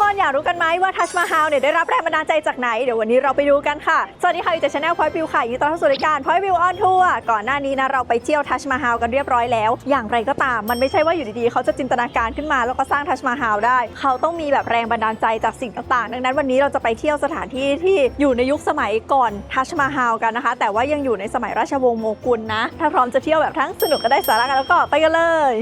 คนอยากรู้กันไหมว่าทัชมาฮาลเนี่ยได้รับแรงบันดาลใจจากไหน เดี๋ยววันนี้เราไปดูกันค่ะ สวัสดีค่ะอยู่จากชาแนลพอยวิวค่ะยินดีต้อนรับสู่รายการพอยวิวออนทัวร์ก่อนหน้านี้นะเราไปเที่ยวทัชมาฮาลกันเรียบร้อยแล้ว อย่างไรก็ตามมันไม่ใช่ว่าอยู่ดีๆ เขาจะจินตนาการขึ้นมาแล้วก็สร้างทัชมาฮาลได้ เขาต้องมีแบบแรงบันดาลใจจากสิ่งต่างๆ ดังนั้นวันนี้เราจะไปเที่ยวสถานที่ที่อยู่ในยุคสมัยก่อนทัชมาฮาลกันนะคะ แต่ว่ายังอยู่ในสมัยราชวงศ์โมกุลนะ ถ้าพร้อมจะเที่ยวแบบทั้งสนุกก็ได้สาระกันแล้วก็ไปกันเลย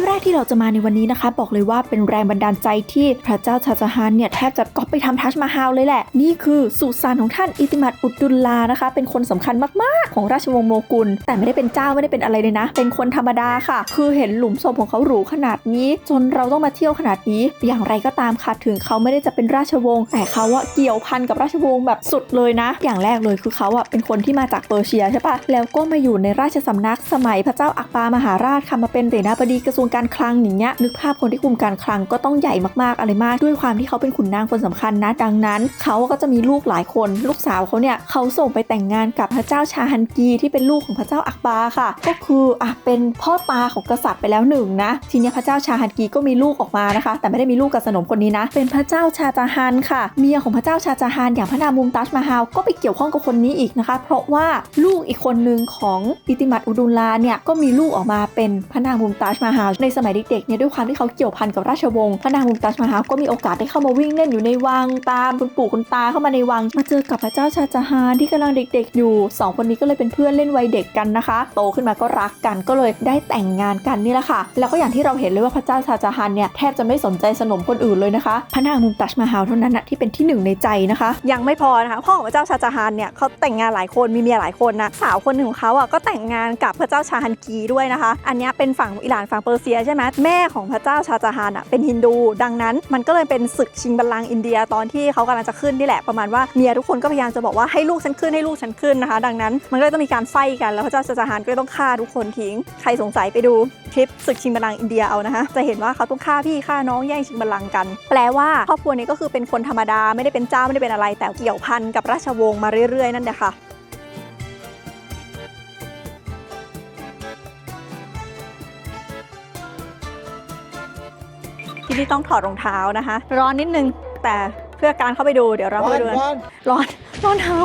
ที่แรกที่เราจะมาในวันนี้นะคะ บอกเลยว่าเป็นแรงบันดาลใจที่พระเจ้าชาจฮานเนี่ยแทบจะก๊อปไปทำทัชมาฮาลเลยแหละ นี่คือสุสานของท่านอิติมัดอุดดุลลานะคะ เป็นคนสำคัญมากๆ ของราชวงศ์โมกุล แต่ไม่ได้เป็นเจ้าไม่ได้เป็นอะไรเลยนะ เป็นคนธรรมดาค่ะ คือเห็นหลุมศพของเขาหรูขนาดนี้ จนเราต้องมาเที่ยวขนาดนี้ อย่างไรก็ตามค่ะถึงเขาไม่ได้จะเป็นราชวงศ์แต่เขาอะเกี่ยวพันกับราชวงศ์แบบสุดเลยนะ อย่างแรกเลยคือเขาอะเป็นคนที่มาจากเปอร์เซียใช่ปะแล้วก็มาอยู่ในราชสำนักสมัยพระเจ้าอักบามหาราชค่ะมาเป็นเสนาบดีกระทรวงการคลังอย่างเงี้ยนึกภาพคนที่คุมการคลังก็ต้องใหญ่มากๆอะไรมาก ด้วยความที่เขาเป็นขุนนางคนสำคัญนะ ดังนั้น เขาก็จะมีลูกหลายคน ลูกสาวเขาเนี่ยเขาส่งไปแต่งงานกับพระเจ้าชาฮันกีที่เป็นลูกของพระเจ้าอักบาค่ะ ก็คืออะเป็นพ่อตาของกษัตริย์ไปแล้วหนึ่งนะทีนี้พระเจ้าชาฮันกีก็มีลูกออกมานะคะ แต่ไม่ได้มีลูกกับสนมคนนี้นะ เป็นพระเจ้าชาจาฮันค่ะ เมียของพระเจ้าชาจาฮันอย่างพระนางมุมตัชมาฮาลก็ไปเกี่ยวข้องกับคนนี้อีกนะคะ เพราะว่าลูกอีกคนหนึ่งของอิติมัดอุดุลลาเนี่ยก็มีลูกออกมาเป็นพระนางมุมตัชมาฮาในสมัยเด็กๆเนี่ยด้วยความที่เขาเกี่ยวพันกับราชวงศ์พระนางมุมตัชมาฮาลก็มีโอกาสได้เข้ามาวิ่งเล่นอยู่ในวังตามคุณปู่คุณตาเข้ามาในวัง มาเจอกับพระเจ้าชาจาฮานที่กำลังเด็ก ๆ อยู่สองคนนี้ก็เลยเป็นเพื่อนเล่นวัยเด็กกันนะคะ โตขึ้นมาก็รักกันก็เลยได้แต่งงานกันนี่แหละค่ะ แล้วก็อย่างที่เราเห็นเลยว่าพระเจ้าชาจาฮานเนี่ยแทบจะไม่สนใจสนมคนอื่นเลยนะคะพระนางมุมตัชมาฮาลเท่านั้นนะที่เป็นที่หนึ่งในใจนะคะ ยังไม่พอนะคะพ่อของพระเจ้าชาจาฮานเนี่ยเขาแต่งงานหลายคนมีเมียหลายคนนะสาวคนหนึ่งของเขาอะก็แต่งงานกับพระเจ้าชาฮันกีด้วยนะคะ อันนี้เป็นฝั่งอิหร่านฝั่งเปอร์เซียใช่ไหมแม่ของพระเจ้าชาจาฮานอะเป็นฮินดู ดังนั้นมันก็เลยเป็นศึกชิงบัลลังก์อินเดียตอนที่เขากำลังจะขึ้นนี่แหละประมาณว่าเมียทุกคนก็พยายามจะบอกว่าให้ลูกฉันขึ้นให้ลูกฉันขึ้นนะคะ ดังนั้นมันก็เลยต้องมีการไฟกันแล้วพระเจ้าชาจาฮานก็เลยต้องฆ่าทุกคนทิ้ง ใครสงสัยไปดูคลิปศึกชิงบัลลังก์อินเดียเอานะคะจะเห็นว่าเขาต้องฆ่าพี่ฆ่าน้องแย่งชิงบัลลังก์กัน แปลว่าครอบครัวนี้ก็คือเป็นคนธรรมดาไม่ได้เป็นเจ้าไม่ได้เป็นอะไร แต่เกี่ยวพันกับราชวงศ์มาเรื่อยๆนั่นแหละค่ะ ที่นี่ต้องถอดรองเท้านะคะ ร้อนนิดนึงแต่เพื่อการเข้าไปดูเดี๋ยวเราเข้าไปดูกันร้อนร้อนเท้า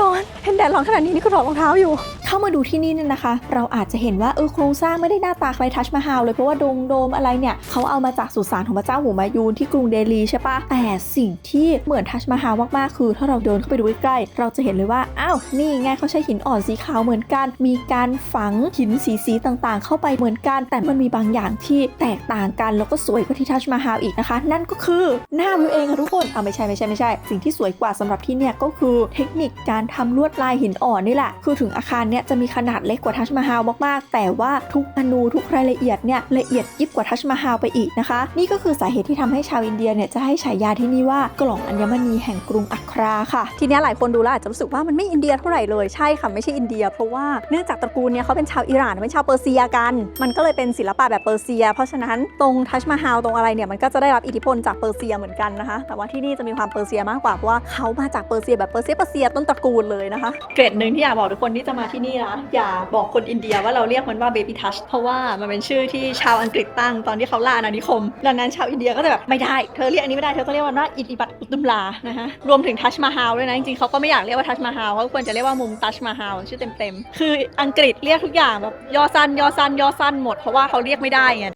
ร้อนเห็นแดดร้อนขนาดนี้นี่ก็ถอดรองเท้าอยู่เข้า มาดูที่นี่เนี่ยนะคะ เราอาจจะเห็นว่าเออโครงสร้างไม่ได้หน้าตาคล้ายทัชมาฮาลเลยเพราะว่าโดมโดมอะไรเนี่ยเขาเอามาจากสุสานของพระเจ้าหูมายูนที่กรุงเดลีใช่ปะแต่สิ่งที่เหมือนทัชมาฮาลมากๆคือ ถ้าเราเดินเข้าไปดูใกล้ๆเราจะเห็นเลยว่าอ้าวนี่ไงเขาใช้หินอ่อนสีขาวเหมือนกัน มีการฝังหินสีสีต่างๆ เข้าไปเหมือนกัน แต่มันมีบางอย่างที่แตกต่างกันแล้วก็สวยกว่าที่ทัชมาฮาลอีกนะคะ นั่นก็คือหน้าวิวเองค่ะทุกคนเอาไม่ใช่ไม่ใช่ไม่ใช่ สิ่งที่สวยกว่าสำหรับที่เนี่ยก็คือเทคนิคการทำลวดลายหินอ่อนนี่แหละคือถึงอาคารเนี่ยจะมีขนาดเล็กกว่าทัชมาฮาลมากๆ แต่ว่าทุกอนูทุกรายละเอียดเนี่ยละเอียดยิบกว่าทัชมาฮาลไปอีกนะคะ นี่ก็คือสาเหตุที่ทำให้ชาวอินเดียเนี่ยจะให้ฉายาที่นี่ว่ากล่องอัญมณีแห่งกรุงอัคราค่ะ ทีนี้หลายคนดูแล้วอาจจะรู้สึกว่ามันไม่อินเดียเท่าไหร่เลยใช่ค่ะไม่ใช่อินเดีย เพราะว่าเนื่องจากตระกูลเนี่ยเขาเป็นชาวอิหร่านเป็นชาวเปอร์เซียกัน มันก็เลยเป็นศิลปะแบบเปอร์เซีย เพราะฉะนั้นตรงทัชมาฮาลตรงอะไรเนี่ยมันก็จะได้รับอิทธิพลจากเปอร์เซียเหมือนกันนะคะแต่ว่าที่นี่จะมีความเปอร์เซียมากกว่าเพราะว่าเขามาจากเปอร์เซียแบบเปอร์เซียเปอร์เซียต้นตระกูลเลยนะคะ เกรดหนึ่งที่อยากบอกทุกคนที่จะมาที่นี่นะ อย่าบอกคนอินเดียว่าเราเรียกมันว่าเบบี้ทัชเพราะว่ามันเป็นชื่อที่ชาวอังกฤษตั้งตอนที่เขาล่าอาณานิคม ดังนั้นชาวอินเดียก็จะแบบไม่ได้ เธอเรียกอันนี้ไม่ได้ เธอต้องเรียกมันว่าอิติบัตอุตตุมลา นะคะรวมถึงทัชมาฮาลด้วยนะ จริงๆเขาก็ไม่อยากเรียกว่าทัชมาฮาลเขาควรจะเรียกว่ามุมทัชมาฮาลชื่อเต็มๆ คืออังกฤษเรียกทุกอย่างแบบย่อสั้นย่อสั้นย่อสั้นหมดเพราะว่าเขาเรียกไม่ได้ไง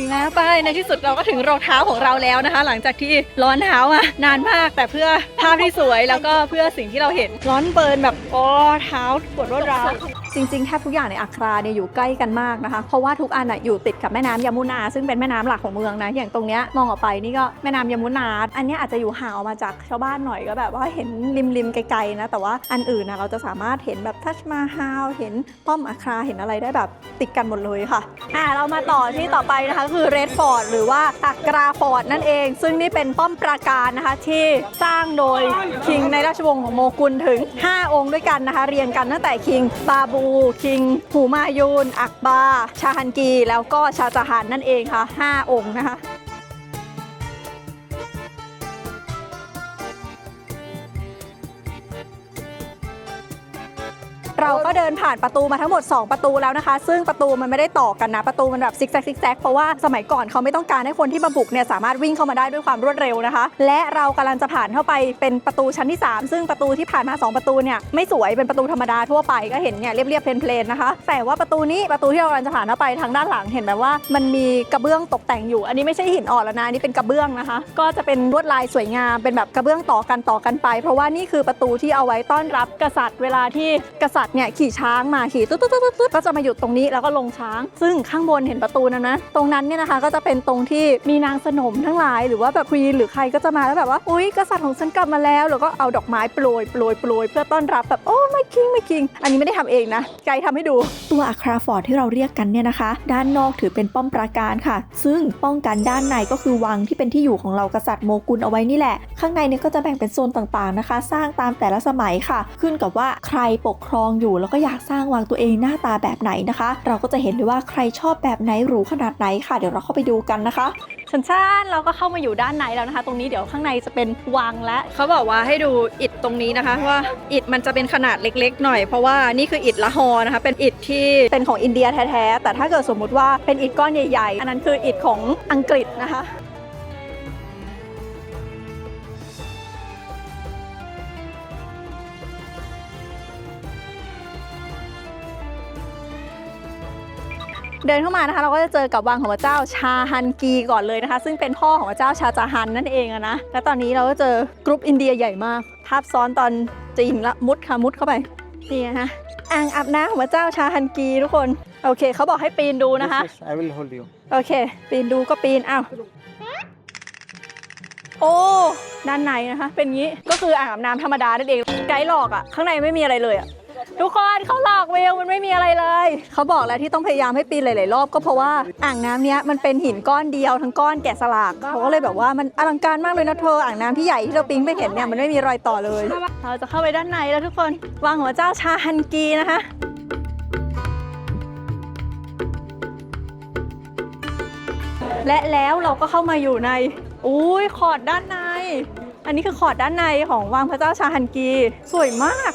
ถึงแล้วไปในที่สุดเราก็ถึงรองเท้าของเราแล้วนะคะ หลังจากที่ร้อนเท้ามานานมากแต่เพื่อภาพที่สวยแล้วก็เพื่อสิ่งที่เราเห็นร้อนเบิร์นแบบโอ้เท้าปวดรวดร้าว จริงๆแทบทุกอย่างในอัคราเนี่ยอยู่ใกล้กันมากนะคะ เพราะว่าทุกอันน่ะอยู่ติดกับแม่น้ำยมุนา ซึ่งเป็นแม่น้ำหลักของเมืองนะ อย่างตรงเนี้ยมองออกไปนี่ก็แม่น้ำยมุนา อันนี้อาจจะอยู่ห่างออกมาจากชาวบ้านหน่อยก็แบบว่าเห็นริมๆไกลๆนะ แต่ว่าอันอื่นนะเราจะสามารถเห็นแบบทัชมาฮาลเห็นป้อมอัคราเห็นอะไรได้แบบติดกันหมดเลยค่ะอ่าเรามาต่อที่ต่อไปนะคะคือเรดฟอร์ดหรือว่าอักราฟอร์ดนั่นเอง ซึ่งนี่เป็นป้อมปราการนะคะที่สร้างโดยคิงในราชวงศ์ของโมกุลถึง 5 องค์ด้วยกันนะคะ เรียงกันตั้งแต่คิงบาบูคิง หูมายูน อักบา ชาฮันกี แล้วก็ชาจาฮานนั่นเองค่ะ 5 องค์นะคะ เราก็เดินผ่านประตูมาทั้งหมด 2 ประตูแล้วนะคะ ซึ่งประตูมันไม่ได้ต่อกันนะประตูมันแบบซิกแซกซิกแซกเพราะว่าสมัยก่อนเขาไม่ต้องการให้คนที่มาบุกเนี่ยสามารถวิ่งเข้ามาได้ด้วยความรวดเร็วนะคะ และเรากำลังจะผ่านเข้าไปเป็นประตูชั้นที่ 3 ซึ่งประตูที่ผ่านมา 2 ประตูเนี่ยไม่สวยเป็นประตูธรรมดาทั่วไปก็เห็นเนี่ยเรียบๆเพลนๆนะคะ แต่ว่าประตูนี้ประตูที่เรากำลังจะผ่านเข้าไปทางด้านหลังเห็นไหมว่ามันมีกระเบื้องตกแต่งอยู่ อันนี้ไม่ใช่หินอ่อนแล้วนะอันนี่เป็นกระเบื้องนะคะ ก็จะเป็นลวดลายสวยงามเป็นแบบกระเบื้องต่อกันต่อกันไป เพราะว่านี่คือประตูที่เอาไว้ต้อนรับกษัตริย์เวลาที่กษัตริยเนี่ยขี่ช้างมาขี่ตุ๊ดตุ๊ดตุ๊ดตุ๊ดก็จะมาหยุดตรงนี้แล้วก็ลงช้าง ซึ่งข้างบนเห็นประตูนั้นนะตรงนั้นเนี่ยนะคะก็จะเป็นตรงที่มีนางสนมทั้งหลาย หรือว่าแบบควีนหรือใครก็จะมาแล้วแบบว่าอุ้ยกษัตริย์ของฉันกลับมาแล้วแล้วก็เอาดอกไม้โปรยโปรยโปรยเพื่อต้อนรับแบบโอ้ไม่คิงไม่คิง อันนี้ไม่ได้ทำเองนะไกด์ทำให้ดูตัวอัคราฟอร์ดที่เราเรียกกันเนี่ยนะคะ ด้านนอกถือเป็นป้อมปราการค่ะ ซึ่งป้องกันด้านในก็คือวังที่เป็นที่อยู่ของเรากษัตริย์โมกุลเอาไว้นี่แหละ ข้างในเนี่ยก็จะแบ่งเป็นโซนต่างๆนะคะ สร้างตามแต่ละสมัยค่ะ ขึ้นกับว่าใครปกครองอยู่ แล้วก็อยากสร้างวังตัวเองหน้าตาแบบไหนนะคะ เราก็จะเห็นเลยว่าใครชอบแบบไหนหรูขนาดไหนค่ะ เดี๋ยวเราเข้าไปดูกันนะคะชันชานเราก็เข้ามาอยู่ด้านในแล้วนะคะ ตรงนี้เดี๋ยวข้างในจะเป็นวังและเขาบอกว่าให้ดูอิฐตรงนี้นะคะว่าอิฐมันจะเป็นขนาดเล็กๆ หน่อย เพราะว่านี่คืออิฐละหอนะคะเป็นอิฐที่เป็นของอินเดียแท้ๆแต่ถ้าเกิดสมมุติว่าเป็นอิฐก้อนใหญ่ๆ อันนั้นคืออิฐของอังกฤษนะคะ เดินเข้ามานะคะ เราก็จะเจอกับวังของพระเจ้าชาฮันกีก่อนเลยนะคะ ซึ่งเป็นพ่อของพระเจ้าชาจาฮันนั่นเองอะนะและตอนนี้เราก็เจอกรุ๊ปอินเดียใหญ่มากภาพซ้อนตอนจริงละมุดค่ะมุดเข้าไปนี่นะคะอ่างอาบน้ำของพระเจ้าชาฮันกีทุกคนโอเคเขาบอกให้ปีนดูนะคะ Yes, yes, I will hold you. โอเค ปีนดูก็ปีนอ้าวโอ้ด้านในนะคะ เป็นงี้ก็คืออ่างอาบน้ำธรรมดานั่นเองไกด์หลอกอะ่ะข้างในไม่มีอะไรเลยอะ่ะ ทุกคนเขาหลอกเวลมันไม่มีอะไรเลย เขาบอกแล้วที่ต้องพยายามให้ปีนหลายๆรอบก็เพราะว่าอ่างน้ำเนี้ยมันเป็นหินก้อนเดียวทั้งก้อนแกะสลักเขาก็เลยแบบว่ามันอลังการมากเลยนะเธออ่างน้ำที่ใหญ่ที่เราปิ๊งไปเห็นเนี่ยมันไม่มีรอยต่อเลย เราจะเข้าไปด้านในแล้วทุกคนวังหัวเจ้าชาฮันกีนะคะ และแล้วเราก็เข้ามาอยู่ใน อุ้ยขอดด้านใน อันนี้คือขอดด้านในของวังพระเจ้าชาฮันกี สวยมาก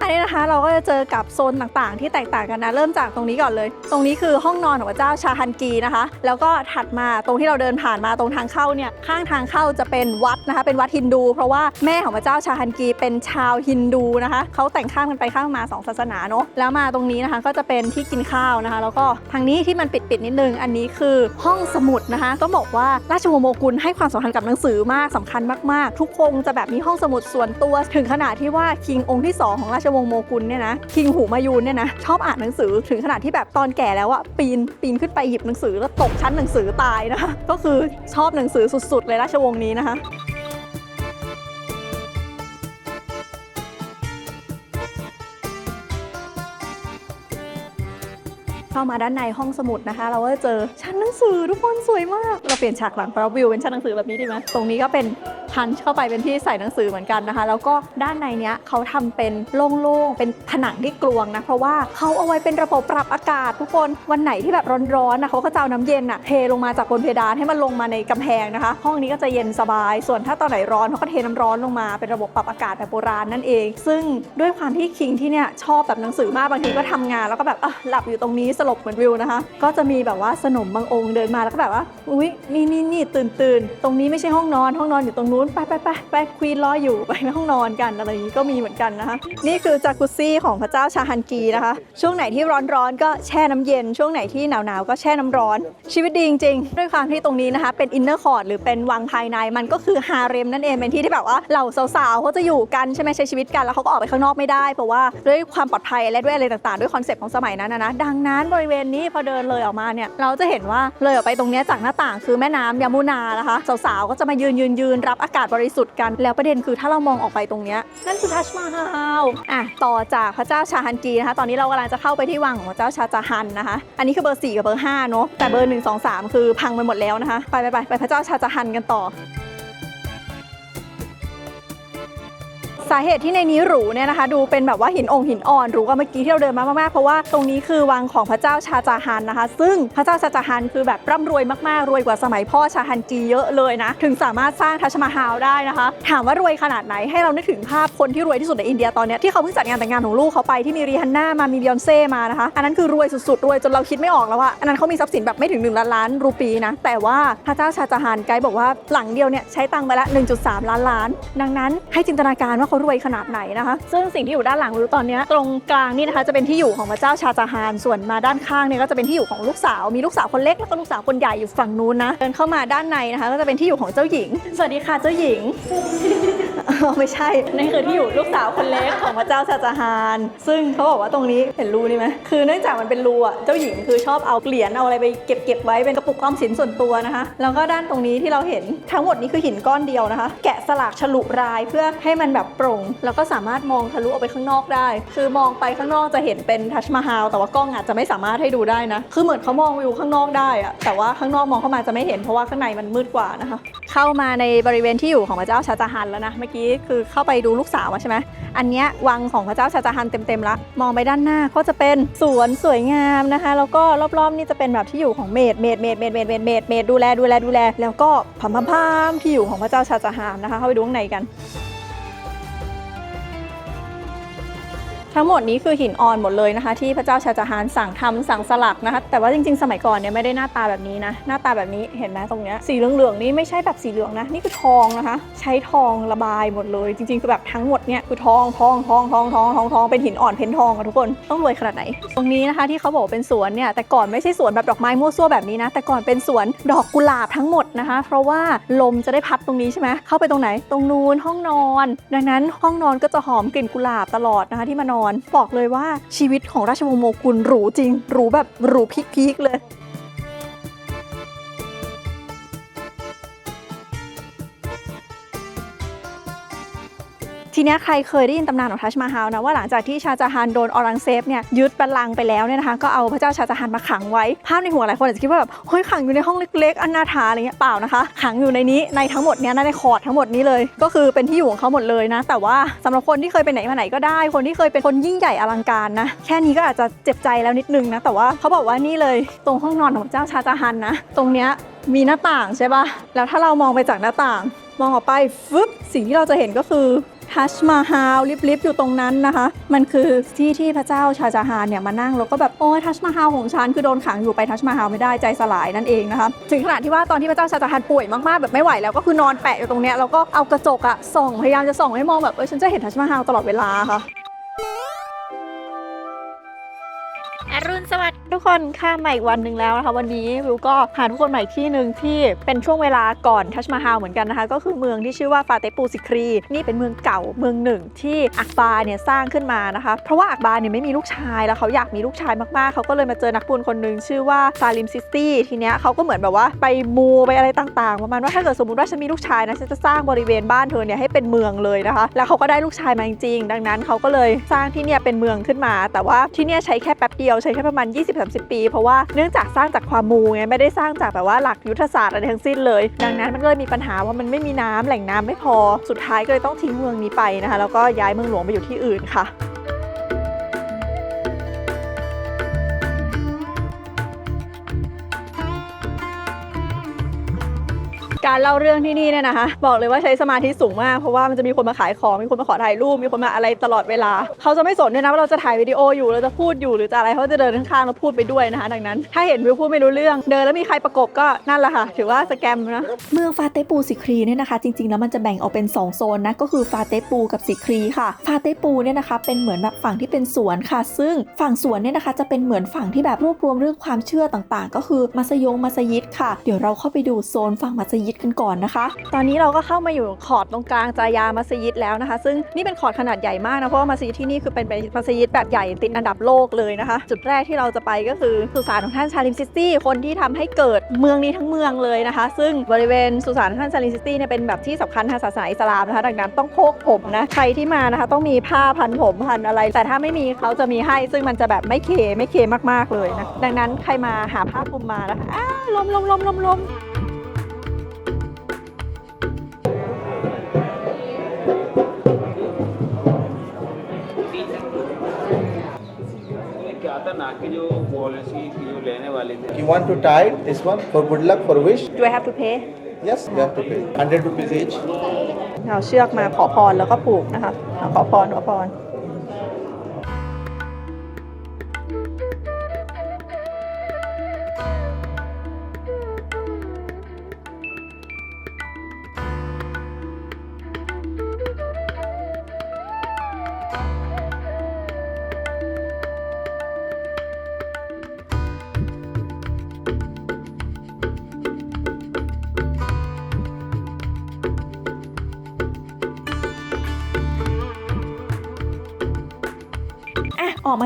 อันนี้นะคะเราก็จะเจอกับโซนต่างๆ ที่แตกต่างกันนะเริ่มจากตรงนี้ก่อนเลย ตรงนี้คือห้องนอนของพระเจ้าชาฮันกีนะคะ แล้วก็ถัดมาตรงที่เราเดินผ่านมาตรงทางเข้าเนี่ยข้างทางเข้าจะเป็นวัดนะคะ เป็นวัดฮินดู เพราะว่าแม่ของพระเจ้าชาฮันกีเป็นชาวฮินดูนะคะเขาแต่งข้ามกันไปข้ามมาสองศาสนาเนาะแล้วมาตรงนี้นะคะก็จะเป็นที่กินข้าวนะคะ แล้วก็ทางนี้ที่มันปิดๆนิดนึง อันนี้คือห้องสมุดนะคะต้องบอกว่าราชวงศ์โมกุลให้ความสำคัญกับหนังสือมากสำคัญมากๆ ทุกคงจะแบบมีห้องสมุดส่วนตัว ถึงขนาดที่ว่าคิงองค์ที่ 2 ของราชชวงศ์โมกุลเนี่ยนะคิงหูมายูนเนี่ยนะชอบอ่านหนังสือถึงขนาดที่แบบตอนแก่แล้วอะปีนปีนขึ้นไปหยิบหนังสือแล้วตกชั้นหนังสือตายนะคะก็คือชอบหนังสือสุดๆ เลยราชวงศ์นี้นะคะเข้ามาด้านในห้องสมุดนะคะ เราก็จะเจอชั้นหนังสือทุกคนสวยมาก เราเปลี่ยนฉากหลังเราวิวเป็นชั้นหนังสือแบบนี้ดีไหมตรงนี้ก็เป็น พันเข้าไปเป็นที่ใส่หนังสือเหมือนกันนะคะ แล้วก็ด้านในเนี้ยเขาทำเป็นโล่งๆ เป็นผนังที่กลวงนะ เพราะว่าเขาเอาไว้เป็นระบบปรับอากาศทุกคน วันไหนที่แบบร้อนๆนะเขาก็จะเอาน้ำเย็นอะเทลงมาจากบนเพดานให้มันลงมาในกำแพงนะคะ ห้องนี้ก็จะเย็นสบาย ส่วนถ้าตอนไหนร้อนเขาก็เทน้ำร้อนลงมาเป็นระบบปรับอากาศแบบโบราณนั่นเอง ซึ่งด้วยความที่คิงที่เนี่ยชอบแบบหนังสือมากบางทีก็ทำงาน แล้วก็แบบหลับอยู่ตรงนี้สลบเหมือนวิวนะคะ ก็จะมีแบบว่าสนมบางองค์เดินมาแล้วก็แบบว่า อุ้ยนี่นี่นี่ตื่นตื่นตรงนี้ไม่ใช่ห้องนอน ห้องนอนอยู่ตรงนู้นไปไปไปไปควีนรออยู่ไปห้องนอนกันอะไรอย่างนี้ก็มีเหมือนกันนะคะ นี่คือจากุซี่ของพระเจ้าชาฮันกีนะคะ ช่วงไหนที่ร้อนๆก็แช่น้ำเย็น ช่วงไหนที่หนาวๆก็แช่น้ำร้อน ชีวิตดีจริงๆด้วยความที่ตรงนี้นะคะ เป็นอินเนอร์คอร์ดหรือเป็นวังภายในมันก็คือฮาเร็มนั่นเองเป็นที่ที่แบบว่าเหล่าสาวๆเขาจะอยู่กันใช่ไหมใช้ชีวิตกันแล้วเขาก็ออกไปข้างนอกไม่ได้เพราะว่าด้วยความปลอดภัยและด้วยอะไรต่างๆ ด้วยคอนเซปต์ของสมัยนั้นนะนะดังนั้นบริเวณนี้พอเดินเลยออกมาเนี่ยเราจะเห็นว่าเลยออกไปตรงนี้จากหน้าต่างคือแม่น้ำยามุนานะคะสาวๆก็จะมายืนยืนยืนรับอากาศบริสุทธิ์กัน แล้วประเด็นคือถ้าเรามองออกไปตรงเนี้ยนั่นคือทัชมาฮาลอะต่อจากพระเจ้าชาฮันกีนะคะ ตอนนี้เรากำลังจะเข้าไปที่วังของพระเจ้าชาจาฮันนะคะ อันนี้คือเบอร์ 4 กับเบอร์5เนาะแต่เบอร์ 1 2 3 คือพังไปหมดแล้วนะคะ ไปไปไปไปพระเจ้าชาจาฮันกันต่อ สาเหตุที่ในนี้หรูเนี่ยนะคะ ดูเป็นแบบว่าหินองค์หินอ่อนหรูกว่าเมื่อกี้ที่เราเดินมามากๆเพราะว่าตรงนี้คือวังของพระเจ้าชาจาฮันนะคะ ซึ่งพระเจ้าชาจาฮันคือแบบร่ำรวยมากๆรวยกว่าสมัยพ่อชาฮันจีเยอะเลยนะ ถึงสามารถสร้างทัชมาฮาลได้นะคะ ถามว่ารวยขนาดไหนให้เรานึกถึงภาพคนที่รวยที่สุดในอินเดียตอนนี้ที่เขาเพิ่งจัดงานแต่งงานของลูกเขาไปที่มีรีฮันน่ามามีบิยอนเซ่มานะคะอันนั้นคือรวยสุดๆรวยจนเราคิดไม่ออกแล้วว่าอันนั้นเขามีทรัพย์สินแบบไม่ถึง1ล้านล้านรูปีนะแต่ว่าพระเจ้าชาจาฮันไกด์บอกว่าหลังเดียวเนี่ยใช้ตังค์ไปละ 1.3 ล้านล้าน ดังนั้นให้จินตนาการว่าเขารวยขนาดไหนนะคะ ซึ่งสิ่งที่อยู่ด้านหลังวิวตอนนี้ตรงกลางนี่นะคะจะเป็นที่อยู่ของพระเจ้าชาจาฮานส่วนมาด้านข้างเนี่ยก็จะเป็นที่อยู่ของลูกสาว มีลูกสาวคนเล็กแล้วก็ลูกสาวคนใหญ่อยู่ฝั่งนู้นนะเดินเข้ามาด้านในนะคะ ก็จะเป็นที่อยู่ของเจ้าหญิง สวัสดีค่ะเจ้าหญิง ไม่ใช่นี่คือที่อยู่ลูกสาวคนเล็กของพระเจ้าชาจาฮาน ซึ่งเขาบอกว่าตรงนี้เห็นรูนี่ไหมคือเนื่องจากมันเป็นรูอะ เจ้าหญิงคือชอบเอาเหรียญเอาอะไรไปเก็บเก็บไว้เป็นกระปุกออมสินส่วนตัวนะคะ แล้วก็ด้านตรงนี้ที่เราเห็นทั้งหมดนี้คือหินก้อนเดียวนะคะ แกะสลักฉลุรายเพื่อให้มันแบบโปร่ง แล้วก็สามารถมองทะลุออกไปข้างนอกได้ คือมองไปข้างนอกจะเห็นเป็นทัชมาฮาลแต่ว่ากล้องอาจจะไม่สามารถให้ดูได้นะ คือเหมือนเขามองวิวข้างนอกได้อะแต่ว่าข้างนอกมองเข้ามาจะไม่เห็นเพราะว่าข้างในมันมืดกว่านะคะ เข้ามาในบริเวณที่อยู่ของพระเจ้าชาจาฮันแล้วนะเมื่อกี้คือเข้าไปดูลูกสาวใช่ไหมอันเนี้ยวังของพระเจ้าชาจาฮันเต็มๆละมองไปด้านหน้าก็จะเป็นสวนสวยงามนะคะ แล้วก็รอบๆนี่จะเป็นแบบที่อยู่ของเมดเมดเมดเมดเมดเมดเมดเมดดูแลดูแลดูแล แล้วก็พัมพัมพัมที่อยู่ของพระเจ้าชาจาฮันนะคะ เข้าไปดูข้างในกัน ทั้งหมดนี้คือหินอ่อนหมดเลยนะคะ ที่พระเจ้าชาจาฮานสั่งทำสั่งสลักนะคะ แต่ว่าจริงๆ สมัยก่อนเนี่ยไม่ได้หน้าตาแบบนี้นะ หน้าตาแบบนี้เห็นไหมตรงเนี้ยสีเหลืองๆนี่ไม่ใช่แบบสีเหลืองนะ นี่คือทองนะคะ ใช้ทองระบายหมดเลย จริงๆคือแบบทั้งหมดเนี่ยคือทองทองทองทองทองทองทองเป็นหินอ่อนเพ้นทองอะทุกคนต้องรวยขนาดไหน ตรงนี้นะคะที่เขาบอกเป็นสวนเนี่ยแต่ก่อนไม่ใช่สวนแบบดอกไม้มั่วซั่วแบบนี้นะ แต่ก่อนเป็นสวนดอกกุหลาบทั้งหมดนะคะ เพราะว่าลมจะได้พัดตรงนี้ใช่ไหมเข้าไปตรงไหน ตรงนู้นห้องนอน ดังนั้นห้องนอนก็จะหอมกลิ่นกุหลาบตลอดนะคะที่มานอนบอกเลยว่าชีวิตของราชวงศ์โมกุลหรูจริงหรูแบบหรูพีคๆเลย ทีนี้ใครเคยได้ยินตำนานของทัชมาฮาลนะว่าหลังจากที่ชาจาฮันโดนออรังเซฟเนี่ยยึดบัลลังก์ไปแล้วเนี่ยนะคะก็เอาพระเจ้าชาจาฮันมาขังไว้ภาพในหัวหลายคนอาจจะคิดว่าแบบเฮ้ยขังอยู่ในห้องเล็กๆอนนาถาอะไรเงี้ยเปล่านะคะ ขังอยู่ในนี้ในทั้งหมดเนี้ยในคอร์ดทั้งหมดนี้เลย ก็คือเป็นที่อยู่ของเขาหมดเลยนะ แต่ว่าสำหรับคนที่เคยไปไหนมาไหนก็ได้ คนที่เคยเป็นคนยิ่งใหญ่อลังการนะ แค่นี้ก็อาจจะเจ็บใจแล้วนิดนึงนะแต่ว่าเขาบอกว่านี่เลยตรงห้องนอนของเจ้าชาจาฮันนะตรงเนี้ยมีหน้าต่างใช่ป่ะแล้วถ้าเรามองไปจากหน้าต่าง มองออกไปฟึบสิ่งที่เราจะเห็นก็คือ ทัชมาฮาลลิบๆอยู่ตรงนั้นนะคะ มันคือที่ที่พระเจ้าชาจาฮานเนี่ยมานั่งแล้วก็แบบโอ้ยทัชมาฮาลของฉันคือโดนขังอยู่ไปทัชมาฮาลไม่ได้ใจสลายนั่นเองนะคะถึงขนาดที่ว่าตอนที่พระเจ้าชาจาฮานป่วยมากๆแบบไม่ไหวแล้วก็คือนอนแปะอยู่ตรงเนี้ยแล้วก็เอากระจกอะส่องพยายามจะส่องให้มองแบบเออฉันจะเห็นทัชมาฮาลตลอดเวลาค่ะ อรุณสวัสดิ์ทุกคนข้ามมาอีกวันหนึ่งแล้วนะคะ วันนี้วิวก็พาทุกคนมาอีกที่หนึ่งที่เป็นช่วงเวลาก่อนทัชมาฮาลเหมือนกันนะคะ ก็คือเมืองที่ชื่อว่าฟาเตปูสิครี นี่เป็นเมืองเก่าเมืองหนึ่งที่อักบาเนี่ยสร้างขึ้นมานะคะ เพราะว่าอักบาเนี่ยไม่มีลูกชายแล้วเขาอยากมีลูกชายมากๆ เขาก็เลยมาเจอนักบุญคนหนึ่งชื่อว่าซาลิมซิสตี้ทีเนี้ยเขาก็เหมือนแบบว่าไปมูไปอะไรต่างๆประมาณว่าถ้าเกิดสมมติว่าฉันมีลูกชายนะฉันจะสร้างบริเวณบ้านเธอเนี่ยให้เป็นเมืองเลยนะคะ แล้วเขาก็ได้ลูกชายมาจริงๆดังนั้นเขาก็เลยสร้างที่เนี่ยเป็นเมืองขึ้นมา แต่ว่าที่เนี่ยใช้แค่แป๊บเดียวใช้แค่ประมาณ 20-30 ปี เพราะว่าเนื่องจากสร้างจากความมูไงไม่ได้สร้างจากแบบว่าหลักยุทธศาสตร์อะไรทั้งสิ้นเลย ดังนั้นมันก็เลยมีปัญหาว่ามันไม่มีน้ำแหล่งน้ำไม่พอ สุดท้ายก็เลยต้องทิ้งเมืองนี้ไปนะคะ แล้วก็ย้ายเมืองหลวงไปอยู่ที่อื่นค่ะ การเล่าเรื่องที่นี่เนี่ยนะคะบอกเลยว่าใช้สมาธิสูงมากเพราะว่ามันจะมีคนมาขายของมีคนมาขอถ่ายรูปมีคนมาอะไรตลอดเวลา เขาจะไม่สนด้วยนะว่าเราจะถ่ายวิดีโออยู่เราจะพูดอยู่หรือจะอะไรเขาจะเดินข้างๆแล้วพูดไปด้วยนะคะ ดังนั้น ถ้าเห็นวิวพูดไม่รู้เรื่อง เดินแล้วมีใครประกบก็นั่นแหละค่ะถือว่าสแกมนะเมืองฟาเตปูสิครีเนี่ยนะคะ จริงๆแล้วมันจะแบ่งออกเป็น 2 โซนนะก็คือฟาเตปูกับสิครีค่ะฟาเตปูเนี่ยนะคะเป็นเหมือนแบบฝั่งที่เป็นสวนค่ะ ซึ่งฝั่งสวนเนี่ยนะคะจะเป็นเหมือนฝั่งที่แบบรวบรวมเรื่องความเชื่อต่างๆ ก็คือมัสยงมัสยิดค่ะ เดี๋ยวเราเข้าไปดูโซนฝั่งมัสยิดกันก่อนนะคะ ตอนนี้เราก็เข้ามาอยู่คอดตรงกลางจายามัสยิดแล้วนะคะ ซึ่งนี่เป็นคอดขนาดใหญ่มากนะ เพราะว่ามัสยิดที่นี่คือเป็นเป็นมัสยิดแบบใหญ่ติดอันดับโลกเลยนะคะ จุดแรกที่เราจะไปก็คือสุสานของท่านชาลิมซิตี้คนที่ทำให้เกิดเมืองนี้ทั้งเมืองเลยนะคะ ซึ่งบริเวณสุสานของท่านชาลิมซิตี้เนี่ยเป็นแบบที่สำคัญทางศาสนาอิสลามนะคะ ดังนั้นต้องโพกผมนะใครที่มานะคะ ต้องมีผ้าพันผมพันอะไร แต่ถ้าไม่มีเขาจะมีให้ ซึ่งมันจะแบบไม่เคไม่เคมากๆเลยนะดังนั้นใครมาหาผ้าคลุมมานะคะอ้าลมลมลมลมลม You want to tie this one for good luck, for wish? Do I have to pay? Yes, you have to pay. 100 rupees each. Now, เอาเชือกมาขอพรแล้วก็ผูกนะคะขอพรขอพร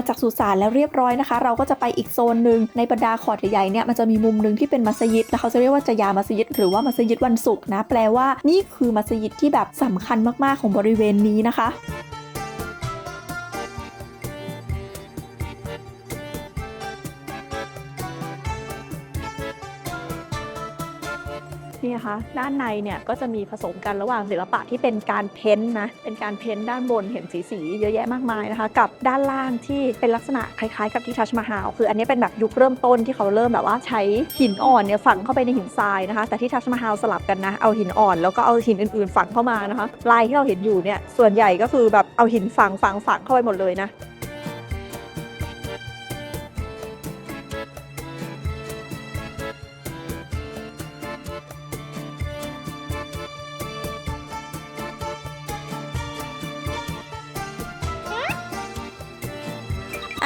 จากสุสานแล้วเรียบร้อยนะคะ เราก็จะไปอีกโซนหนึ่งในบรรดาคอร์ดใหญ่ๆเนี่ยมันจะมีมุมหนึ่งที่เป็นมัสยิดแล้วเขาจะเรียกว่าจะยามัสยิดหรือว่ามัสยิดวันศุกร์นะแปลว่านี่คือมัสยิดที่แบบสำคัญมากๆของบริเวณนี้นะคะ นะคะ ด้านในเนี่ยก็จะมีผสมกันระหว่างศิลปะที่เป็นการเพ้นท์นะ เป็นการเพ้นท์ด้านบนเห็นสีสีเยอะแยะมากมายนะคะ กับด้านล่างที่เป็นลักษณะคล้ายๆ กับที่ทัชมาฮาลคืออันนี้เป็นแบบยุคเริ่มต้นที่เขาเริ่มแบบว่าใช้หินอ่อนเนี่ยฝังเข้าไปในหินทรายนะคะ แต่ที่ทัชมาฮาลสลับกันนะ เอาหินอ่อนแล้วก็เอาหินอื่นๆฝังเข้ามานะคะ ลายที่เราเห็นอยู่เนี่ยส่วนใหญ่ก็คือแบบเอาหินฝังฝังฝังเข้าไปหมดเลยนะ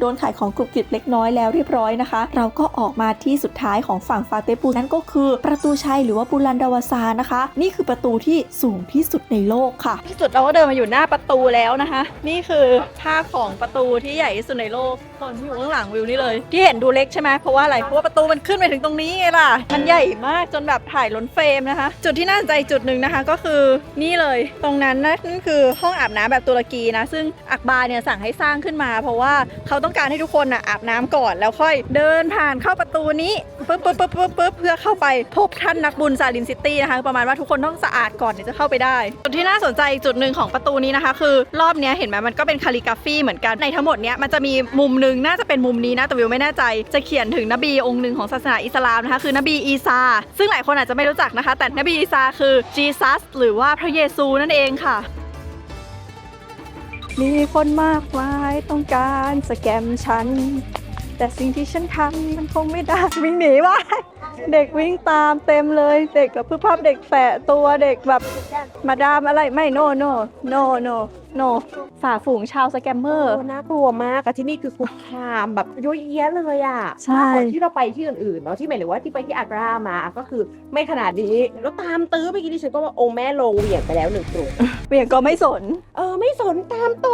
โดนขายของกรุบกริบเล็กน้อยแล้วเรียบร้อยนะคะ เราก็ออกมาที่สุดท้ายของฝั่งฟาเตปูนั่นก็คือ ประตูชัยหรือว่าบุรันดาวซานะคะ นี่คือประตูที่สูงที่สุดในโลกค่ะที่สุดเราก็เดินมาอยู่หน้าประตูแล้วนะคะ นี่คือภาพของประตูที่ใหญ่ที่สุดในโลกตอนที่อยู่ข้างหลังวิวนี่เลย ที่เห็นดูเล็กใช่ไหมเพราะว่าอะไรเพราะว่าประตูมันขึ้นไปถึงตรงนี้ไงล่ะมันใหญ่มากจนแบบถ่ายล้นเฟรมนะคะ จุดที่น่าสนใจจุดหนึ่งนะคะก็คือนี่เลยตรงนั้นนะนั่นคือห้องอาบน้ำแบบตุรกีนะซึ่งอักบาร์เนี่ยสั่งให้สร้างขึ้นมา เพราะว่าเขาต้องการให้ทุกคนนะอาบน้ำก่อนแล้วค่อยเดินผ่านเข้าประตูนี้ปึ๊บปึ๊บปึ๊บปึ๊บปึ๊บเพื่อเข้าไปพบท่านนักบุญซาลิมซิตี้นะคะประมาณว่าทุกคนต้องสะอาดก่อนถึงจะเข้าไปได้ จุดที่น่าสนใจจุดหนึ่งของประตูนี้นะคะ คือรอบนี้เห็นไหมมันก็เป็นคาลิกราฟีเหมือนกันในทั้งหมดเนี้ยมันจะมีมุมหนึ่งน่าจะเป็นมุมนี้นะแต่วิวไม่แน่ใจจะเขียนถึงนบีองค์หนึ่งของศาสนาอิสลามนะคะคือนบีอีซาซึ่งหลายคนอาจจะไม่รู้จักนะคะ แต่นบีอีซาคือจีซัสหรือว่าพระเยซูนั่นเองค่ะ มีคนมากมายต้องการสแกมฉัน แต่สิ่งที่ฉันทำมันคงไม่ได้ วิ่งหนีว่ะเด็กวิ่งตามเต็มเลย เด็กกับพื่อภาพเด็กแฝะตัวเด็กแบบมาดามอะไรไม่โนโนโนโน โนฝ่าฝูงชาวสแกมเมอร์โอ้น่ากลัวมากอะที่นี่คือคุกคามแบบเยอะแยะเลยอะใช่มากกว่าที่เราไปที่อื่นๆเนาะที่หมายถึงว่าที่ไปที่อากรามาก็คือไม่ขนาดนี้ แล้วตามตื้อเมื่อกี้ที่ฉันก็ว่าองค์แม่ลงเหวี่ยงไปแล้วหนึ่งกลุ่มเวียงก็ไม่สน เออไม่สนตามโต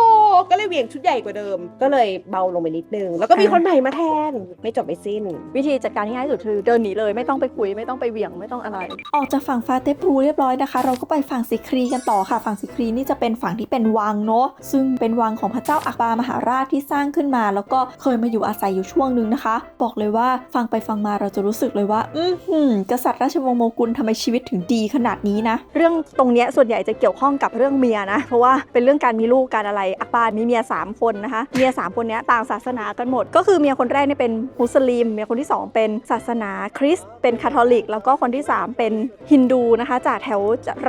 ก็เลยเหวี่ยงชุดใหญ่กว่าเดิม ก็เลยเบาลงไปนิดนึง แล้วก็มีคนใหม่มาแทน ไม่จบไม่สิ้น วิธีจัดการที่ง่ายที่สุดคือเดินหนีเลยไม่ต้องไปคุยไม่ต้องไปเหวี่ยงไม่ต้องอะไร ออกจากฝั่งฟาเตพูเรียบร้อยนะคะ เราก็ไปฝั่งสิครีกันต่อค่ะ ฝั่งสิครีนี่จะเป็นฝั่งที่เป็นวังเนาะซึ่งเป็นวังของพระเจ้าอักบามหาราชที่สร้างขึ้นมา แล้วก็เคยมาอยู่อาศัยอยู่ช่วงหนึ่งนะคะ บอกเลยว่าฟังไปฟังมาเราจะรู้สึกเลยว่า อือหือกษัตริย์ราชวงศ์โมกุลทำไมชีวิตถึงดีขนาดนี้นะ เรื่องตรงนี้ส่วนใหญ่จะเกี่ยวข้องกับเรื่องเมียนะ เพราะว่าเป็นเรื่องการมีลูกการอะไรอักบามีเมีย 3 คนนะคะ เมีย 3 คนนี้ต่างศาสนากันหมด ก็คือเมียคนแรกเนี่ยเป็นมุสลิม เมียคนที่ 2 เป็นศาสนาคริสต์เป็นคาทอลิก แล้วก็คนที่ 3 เป็นฮินดูนะคะ จากแถว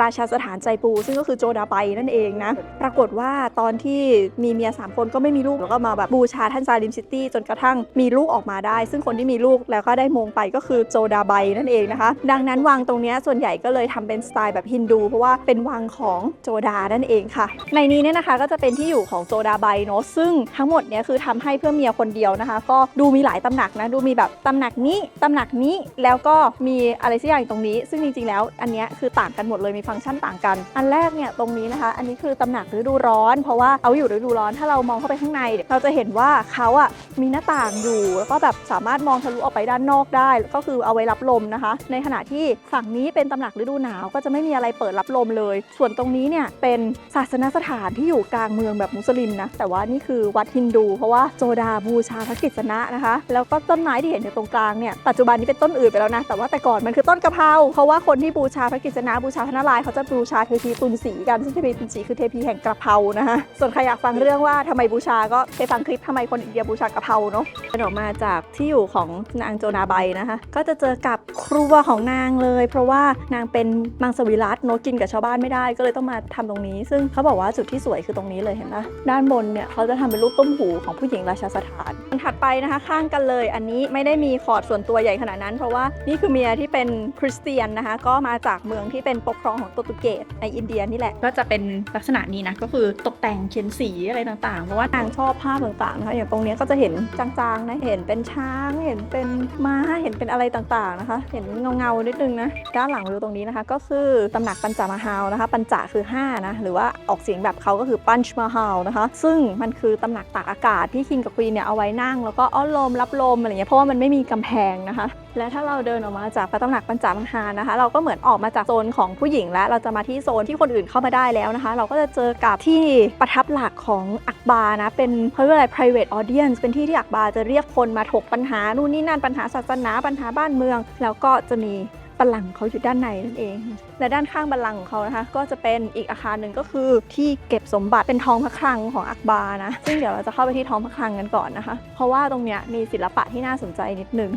ราชาสถานใจปู ซึ่งก็คือโจดาไบนั่นเองนะ ปรากฏว่าตอนที่มีเมีย 3 คนก็ไม่มีลูกแล้วก็มาแบบบูชาท่านซาลิมซิตี้จนกระทั่งมีลูกออกมาได้ ซึ่งคนที่มีลูกแล้วก็ได้มงไปก็คือโจดาไบนั่นเองนะคะ ดังนั้นวังตรงนี้ส่วนใหญ่ก็เลยทำเป็นสไตล์แบบฮินดู เพราะว่าเป็นวังของโจดานั่นเองค่ะ ในนี้เนี่ยนะคะก็จะเป็นที่อยู่ของโจดาไบเนาะซึ่งทั้งหมดเนี่ยคือทำให้เพื่อเมียคนเดียวนะคะ ก็ดูมีหลายตำหนักนะดูมีแบบตำหนักนี้ตำหนักนี้แล้วก็มีอะไรสักอย่างตรงนี้ ซึ่งจริงๆแล้ว อันนี้คือต่างกันหมดเลยมีฟังก์ชันต่างกัน อันแรกเนี่ยตรงนี้นะคะ อันนี้คือตำหนักฤดูร้อน เพราะว่าเอาอยู่ฤดูร้อน ถ้าเรามองเข้าไปข้างในเราจะเห็นว่าเขาอะมีหน้าต่างอยู่ แล้วก็แบบสามารถมองทะลุออกไปด้านนอกได้ ก็คือเอาไว้รับลมนะคะ ในขณะที่ฝั่งนี้เป็นตำหนักฤดูหนาวก็จะไม่มีอะไรเปิดรับลมเลย ส่วนตรงนี้เนี่ยเป็นศาสนสถานที่อยู่กลางเมืองแบบมุสลิมนะแต่ว่านี่คือวัดฮินดู เพราะว่าโจดาบูชาพระกฤษณะนะคะ แล้วก็ต้นไม้ที่เห็นอยู่ตรงกลางเนี่ยปัจจุบันนี้เป็นต้นอื่นไปแล้วนะแต่ว่าแต่ก่อนมันคือต้นกะเพราเพราะว่าคนที่บูชาพระกฤษณะบูชาพระนารายณ์เขาจะบูชาเทพีตุลสีกันซึ่งเทพีตุลสีคือเทพีแห่งกะเพรานะคะส่วนใครอยากฟังเรื่องว่าทำไมบูชาก็ไปฟังคลิปทำไมคนอินเดียบูชากะเพราเนาะเป็นออกมาจากที่อยู่ของนางโจนาใบนะคะ ก็จะเจอกับครัวของนางเลย เพราะว่านางเป็นมังสวิรัตเนอะกินกับชาวบ้านไม่ได้ก็เลยต้องมาทำตรงนี้ ซึ่งเขาบอกว่าจุดที่สวยคือตรงนี้เลยเห็นปะด้านบนเนี่ยเขาจะทำเป็นรูปต้มหูของผู้หญิงราชสถานอันถัดไปนะคะข้างกันเลย อันนี้ไม่ได้มีคอร์ดส่วนตัวใหญ่ขนาดนั้น เพราะว่านี่คือเมียที่เป็นคริสเตียนนะคะก็มาจากเมืองที่เป็นปกครองของโปรตุเกสในอินเดียนี่แหละก็จะเป็นลักษณะนี้นะก็คือตกแต่งเขียนสีอะไรต่างๆ เพราะว่านางชอบภาพต่างๆนะคะอย่างตรงนี้ก็จะเห็นจางๆนะเห็นเป็นช้างเห็นเป็นม้าเห็นเป็นอะไรต่างๆนะคะ เห็นเงาๆนิดนึงนะด้านหลังวิวตรงนี้นะคะ ก็คือตำหนักปัญจมาฮาลนะคะ ปัญจคือ5นะหรือว่าออกเสียงแบบเขาก็คือปัญชมาฮาลนะคะ ซึ่งมันคือตำหนักตากอากาศที่คิงกับควีนเนี่ยเอาไว้นั่งแล้วก็อ้อนลมรับลมอะไรเงี้ยเพราะว่ามันไม่มีกำแพงนะคะ และถ้าเราเดินออกมาจากพระตำหนักปัญจมาฮานะคะ เราก็เหมือนออกมาจากโซนของผู้หญิงแล้วเราจะมาที่โซนที่คนอื่นเข้ามาได้แล้วนะคะ เราก็จะเจอกับที่ประทับหลักของอักบานะ เป็นเขาเรียกว่าอะไร private audience เป็นที่ที่อักบาจะเรียกคนมาถกปัญหา นู่นนี่นั่นปัญหาศาสนาปัญหาบ้านเมือง แล้วก็จะมีบัลลังก์เขาอยู่ด้านในนั่นเอง และด้านข้างบัลลังก์ของเขานะคะ ก็จะเป็นอีกอาคารหนึ่งก็คือที่เก็บสมบัติเป็นทองพระคลังของอักบานะ ซึ่งเดี๋ยวเราจะเข้าไปที่ทองพระคลังกันก่อนนะคะ เพราะว่าตรงเนี้ยมีศิลปะที่น่าสนใจนิดนึง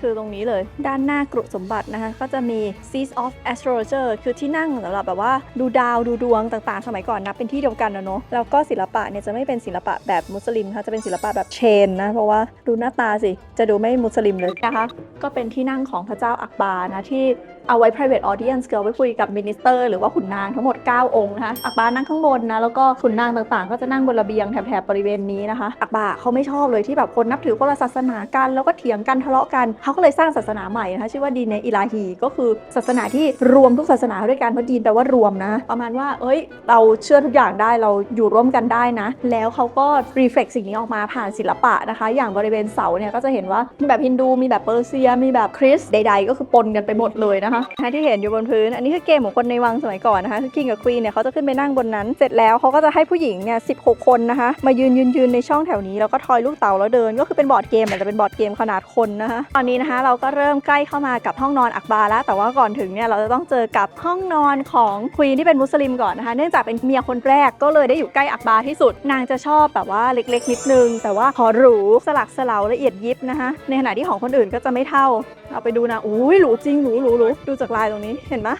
คือตรงนี้เลย ด้านหน้ากรุสมบัตินะคะ ก็จะมี Seas of Astrologer คือที่นั่งสำหรับแบบว่าดูดาวดูดวงต่างๆ สมัยก่อนนะเป็นที่เดียวกันนะเนาะแล้วก็ศิลปะเนี่ยจะไม่เป็นศิลปะแบบมุสลิมค่ะจะเป็นศิลปะแบบเชนนะ เพราะว่าดูหน้าตาสิ จะดูไม่มุสลิมเลยนะคะ ก็เป็นที่นั่งของพระเจ้าอักบานะที่ เอาไว้ private audience เกี่ยวไว้คุยกับมินิสเตอร์หรือว่าขุนนางทั้งหมด 9 องค์นะคะอักบานั่งข้างบนนะแล้วก็ขุนนางต่างๆ ก็จะนั่งบนระเบียงแถบๆบริเวณนี้นะคะอักบาเขาไม่ชอบเลยที่แบบคนนับถือคนละศาสนากัน แล้วก็เถียงกันทะเลาะกันเขาก็เลยสร้างศาสนาใหม่นะคะชื่อว่าดีนในอิลาฮีก็คือศาสนาที่รวมทุกศาสนาด้วยกันเพราะดีนแปลว่ารวมนะ ประมาณว่าเอ้ย เราเชื่อทุกอย่างได้เราอยู่ร่วมกันได้นะ แล้วเขาก็รีเฟล็กสิ่งนี้ออกมาผ่านศิลปะนะคะ อย่างบริเวณเสาเนี่ยก็จะเห็นว่ามีแบบฮินดูมีแบบเปอร์เซีย มีแบบคริสใด ๆ ก็คือปนกันไปหมดเลยนะคะที่เห็นอยู่บนพื้น อันนี้คือเกมของคนในวังสมัยก่อนนะคะคือคิงกับควีนเนี่ยเขาจะขึ้นไปนั่งบนนั้นเสร็จแล้วเขาก็จะให้ผู้หญิงเนี่ย16คนนะคะมายืนยืนยืนในช่องแถวนี้แล้วก็ทอยลูกเต๋าแล้วเดิน ก็คือเป็นบอร์ดเกมอาจจะเป็นบอร์ดเกมขนาดคนนะคะตอนนี้นะคะเราก็เริ่มใกล้เข้ามากับห้องนอนอักบาแล้ว แต่ว่าก่อนถึงเนี่ยเราจะต้องเจอกับห้องนอนของควีนที่เป็นมุสลิมก่อนนะคะ เนื่องจากเป็นเมียคนแรกก็เลยได้อยู่ใกล้อักบาที่สุด นางจะชอบแบบว่าเล็กๆ นิดนึง แต่ว่าขอหรูสลักสลาวละเอียดยิบนะคะ ในขณะที่ของคนอื่นก็จะไม่เท่า เอาไปดูนะอุ้ยหรูจริงหรูหรูหรูดูจากลายตรงนี้เห็นไหม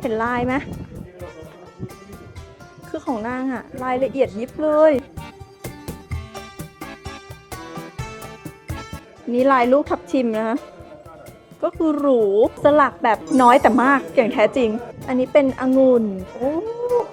เห็นลายไหมคือของนางอะลายละเอียดยิบเลย นี่ลายลูกทับทิมนะคะ ก็คือหรูสลักแบบน้อยแต่มากอย่างแท้จริง อันนี้เป็นองุ่นโอ้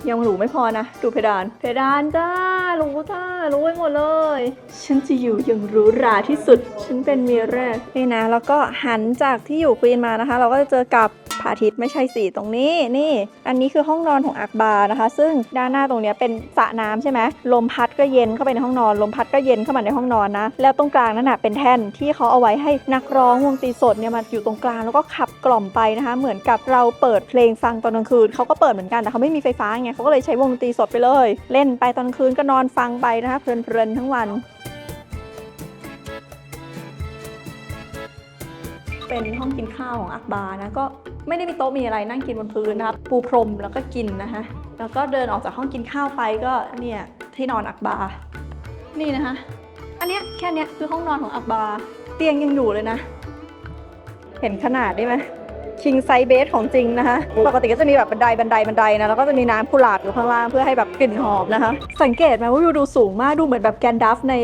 ยังหรูไม่พอนะ ดูเพดาน เพดานจ้าหรูจ้ารู้ไปหมดเลย ฉันจะอยู่อย่างหรูหราที่สุด ฉันเป็นเมียแรกนี่นะ แล้วก็หันจากที่อยู่ควีนมานะคะ เราก็จะเจอกับ พระอาทิตย์ไม่ใช่สีตรงนี้นี่ อันนี้คือห้องนอนของอักบานะคะ ซึ่งด้านหน้าตรงนี้เป็นสระน้ำใช่ไหมลมพัดก็เย็นเข้าไปในห้องนอน ลมพัดก็เย็นเข้ามาในห้องนอนนะ แล้วตรงกลางนั่นนะเป็นแท่นที่เขาเอาไว้ให้นักร้องวงดนตรีสดเนี่ยมาอยู่ตรงกลางแล้วก็ขับกล่อมไปนะคะ เหมือนกับเราเปิดเพลงฟังตอนกลางคืนเขาก็เปิดเหมือนกันแต่เขาไม่มีไฟฟ้าไงเขาก็เลยใช้วงดนตรีสดไปเลย เล่นไปตอนกลางคืนก็นอนฟังไปนะคะเพลินๆทั้งวันเป็นห้องกินข้าวของอักบาร์นะก็ไม่ได้มีโต๊ะมีอะไรนั่งกินบนพื้นนะครับปูพรมแล้วก็กินนะคะแล้วก็เดินออกจากห้องกินข้าวไปก็เนี่ยที่นอนอักบาร์นี่นะคะ อันเนี้ยแค่เนี้ยคือห้องนอนของอักบาร์เตียงยังอยู่เลยนะ เห็นขนาดได้ไหมคิงไซเบสของจริงนะคะ ปกติก็จะมีแบบบันไดบันไดบันไดนะ แล้วก็จะมีน้ำกุหลาบอยู่ข้างล่างเพื่อให้แบบกลิ่นหอมนะคะ สังเกตไหมว่าวิวดูสูงมาก ดูเหมือนแบบแกนดัฟใน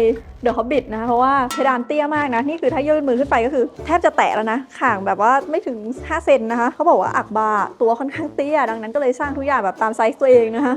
เดอะฮอบบิทนะคะเพราะว่าเพดานเตี้ยมากนะ นี่คือถ้ายื่นมือขึ้นไปก็คือ แทบจะแตะแล้วนะข่างแบบว่าไม่ถึง 5 เซนนะคะ เขาบอกว่าอักบาตัวค่อนข้างเตี้ย ดังนั้นก็เลยสร้างทุกอย่างแบบตามไซส์ตัวเองนะคะ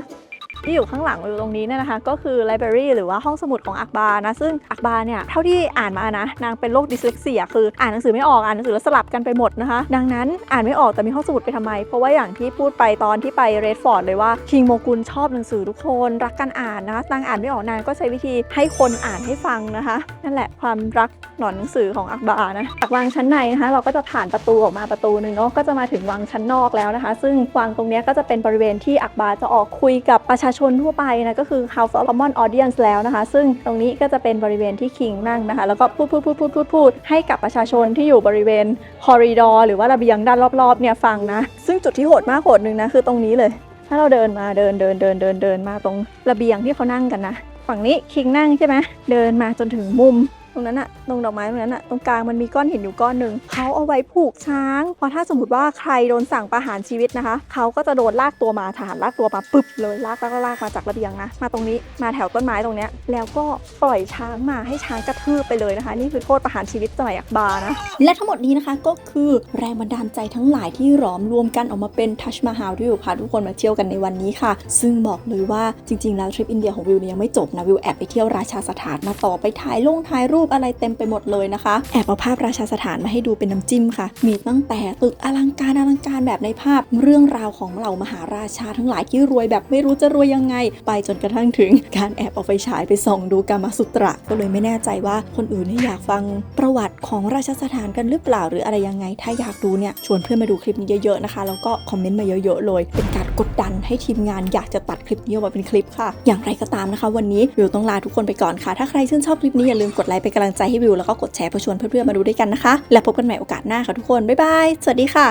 ที่อยู่ข้างหลังอยู่ตรงนี้เนี่ยนะคะ ก็คือไลบรารีหรือว่าห้องสมุดของอักบานะ ซึ่งอักบาเนี่ยเท่าที่อ่านมานะนางเป็นโรคดิสเลกเซียคืออ่านหนังสือไม่ออกอ่านหนังสือแล้วสลับกันไปหมดนะคะ ดังนั้นอ่านไม่ออกแต่มีห้องสมุดไปทำไม เพราะว่าอย่างที่พูดไปตอนที่ไปเรดฟอร์ดเลยว่าคิงโมกุลชอบหนังสือทุกคนรักการอ่านนะคะนางอ่านไม่ออกนางก็ใช้วิธีให้คนอ่านให้ฟังนะคะ นั่นแหละความรักหนอนหนังสือของอักบานะจากวังชั้นในนะคะเราก็จะผ่านประตูออกมาประตูหนึ่งเนาะก็จะมาถึงวังชั้นนอกแล้วนะคะ ซึ่งวังตรงนี้ก็จะเป็นบริเวณที่อักบาจะออกคุยกับประชาาชนทั่วไปนะก็คือ House of Common Audience แล้วนะคะ ซึ่งตรงนี้ก็จะเป็นบริเวณที่คิงนั่งนะคะ แล้วก็พูดพูดพูดพูดพูดพูดให้กับประชาชนที่อยู่บริเวณคอริดอร์หรือว่าระเบียงด้านรอบๆเนี่ยฟังนะ ซึ่งจุดที่โหดมากโหดหนึ่งนะคือตรงนี้เลย ถ้าเราเดินมาเดินเดินเดินเดินเดินมาตรงระเบียงที่เขานั่งกันนะ ฝั่งนี้คิงนั่งใช่ไหมเดินมาจนถึงมุม รงนั้นอะตรงดอกไม้ตรงนั้นอะตรงกลางมันมีก้อนหินอยู่ก้อนหนึ่งเขาเอาไว้ผูกช้าง เพราะถ้าสมมติว่าใครโดนสั่งประหารชีวิตนะคะ เขาก็จะโดนลากตัวมาทหารลากตัวมาปึ๊บเลยลากลากลากมาจากระเบียงนะ มาตรงนี้มาแถวต้นไม้ตรงเนี้ยแล้วก็ปล่อยช้างมาให้ช้างกระทืบไปเลยนะคะ นี่คือโทษประหารชีวิตสมัยอักบาร์นะและทั้งหมดนี้นะคะก็คือแรงบันดาลใจทั้งหลายที่หลอมรวมกันออกมาเป็นทัชมาฮาลที่วิวพาทุกคนมาเที่ยวกันในวันนี้ค่ะ ซึ่งบอกเลยว่าจริง ๆ แล้วทริปอินเดียของวิวเนี่ยยังไม่จบนะวิวแอบไปเที่ยวราชาสถานมาต่อไปถ่ายลงถ่ายรูปอะไรเต็มไปหมดเลยนะคะแอบเอาภาพราชาสถานมาให้ดูเป็นน้ำจิ้มค่ะ มีตั้งแต่ตึกอลังการอลังการแบบในภาพเรื่องราวของเหล่ามหาราชาทั้งหลายที่รวยแบบไม่รู้จะรวยยังไง ไปจนกระทั่งถึง การแอบเอาไฟฉายไปส่องดูกามาสุตระก็เลยไม่แน่ใจว่าคนอื่นเนี่ยอยากฟังประวัติของราชสถานกันหรือเปล่าหรืออะไรยังไง ถ้าอยากดูเนี่ยชวนเพื่อนมาดูคลิปนี้เยอะๆนะคะ แล้วก็คอมเมนต์มาเยอะๆเลย เป็นการกดดันให้ทีมงานอยากจะตัดคลิปนี้ออกมาเป็นคลิปค่ะ อย่างไรก็ตามนะคะ วันนี้วิวต้องลาทุกคนไปก่อนค่ะ ถ้าใครชื่นชอบคลิปนี้อย่าลืมกดไลค์เป็นกำลังใจให้วิวแล้วก็กดแชร์เพื่อชวนเพื่อนๆมาดูด้วยกันนะคะ และพบกันใหม่โอกาสหน้าค่ะทุกคน บ๊ายบาย สวัสดีค่ะ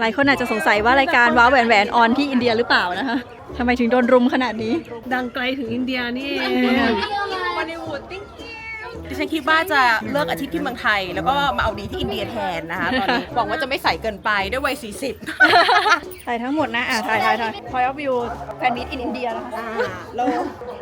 หลายคนอาจจะสงสัยว่ารายการว้าวแหวนแหวนออนที่อินเดียหรือเปล่านะคะทำไมถึงโดนรุมขนาดนี้ ดังไกลถึงอินเดียนี่เองวันนี้วูดติ้งดิฉันคิดว่าจะเลิกอาชีพที่เมืองไทย แล้วก็มาเอาดีที่อินเดียแทนนะคะตอนนี้หวังว่าจะไม่ใส่เกินไปด้วยวัย 40ถ่ายทั้งหมดนะ อะถ่ายถ่ายถ่าย Point of View แฟนมิตอินอินเดียนะคะอ่าโลบ๊ายบาย